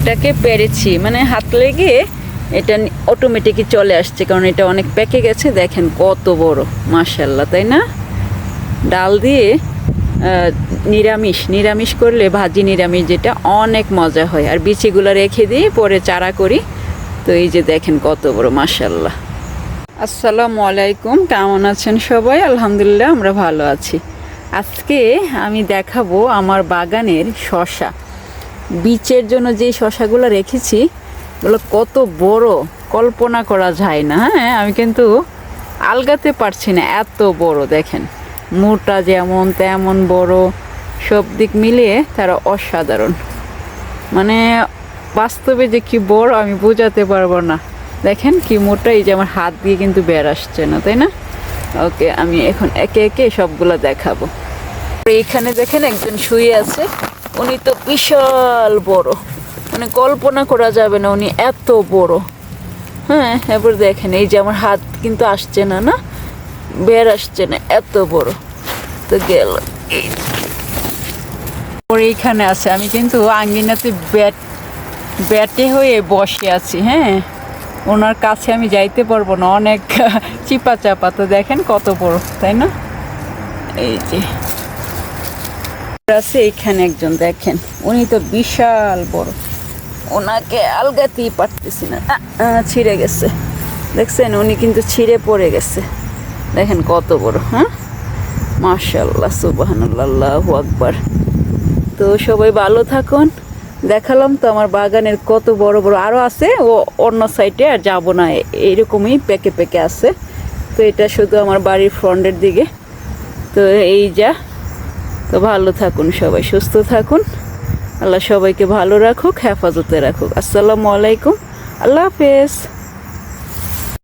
একটাকে পেরেছি। মানে হাত লেগে এটা অটোমেটিকই চলে আসছে, কারণ এটা অনেক প্যাকে গেছে। দেখেন কত বড় মার্শাল্লাহ তাই না? ডাল দিয়ে নিরামিষ নিরামিষ করলে ভাজি নিরামিষ যেটা অনেক মজা হয়। আর বিচিগুলো রেখে দিয়ে পরে চারা করি। তো এই যে দেখেন কত বড় মার্শাল্লাহ আসসালামু আলাইকুম, কেমন আছেন সবাই? আলহামদুলিল্লাহ, আমরা ভালো আছি। আজকে আমি দেখাবো আমার বাগানের শশা বীচের জন্য যে শশাগুলো রেখেছি ওগুলো কত বড়, কল্পনা করা যায় না হ্যাঁ? আমি কিন্তু আলগাতে পারছি না, এত বড়, দেখেন। মোটা যেমন, তেমন বড়, সব দিক মিলিয়ে তারা অসাধারণ। মানে বাস্তবে যে কি বড়, আমি বোঝাতে পারব না। দেখেন কি মোটা, এই যে আমার হাত দিয়ে কিন্তু বের আসছে না, তাই না? ওকে, আমি এখন একে একে সবগুলো দেখাবো। এইখানে দেখেন একজন শুয়ে আছে। উনি তো বিশাল বড়। মানে কল্পনা করা যাবে না উনি এত বড়। হ্যাঁ এবার দেখেন, এই যে আমার হাত কিন্তু আসছে না না? বের আসছে না, এত বড়। তো গেল। এইখানে আছে, আমি কিন্তু আঙ্গিনাতে ব্যাট, ব্যাটে হয়ে বসে আছি হ্যাঁ? ওনার কাছে আমি যাইতে পারব না, অনেক চিপা চাপা তো দেখেন কত বড়, তাই না? এই যে। আছে, এইখানে একজন দেখেন। উনি তো বিশাল বড়। ওনাকে আলগাতেই পারতেছি না। ছিঁড়ে গেছে। দেখছেন, উনি কিন্তু ছিঁড়ে পড়ে গেছে। দেখেন কত বড় হ্যাঁ? মাশাল্লাহ সুবাহান্লাহ আকবার। তো সবাই ভালো থাকুন। দেখালাম তো আমার বাগানের কত বড় বড়। আরও আছে, ও অন্য সাইডে আর যাব না। এ- এইরকমই পেকে পেকে আছে। তো এটা শুধু আমার বাড়ির ফ্রন্টের দিকে। তো এই যা তো ভালো থাকুন সবাই, সুস্থ থাকুন। আল্লাহ সবাইকে ভালো রাখুক, হেফাজতে রাখুক। আসসালামু আলাইকুম। আল্লাহ হাফেজ।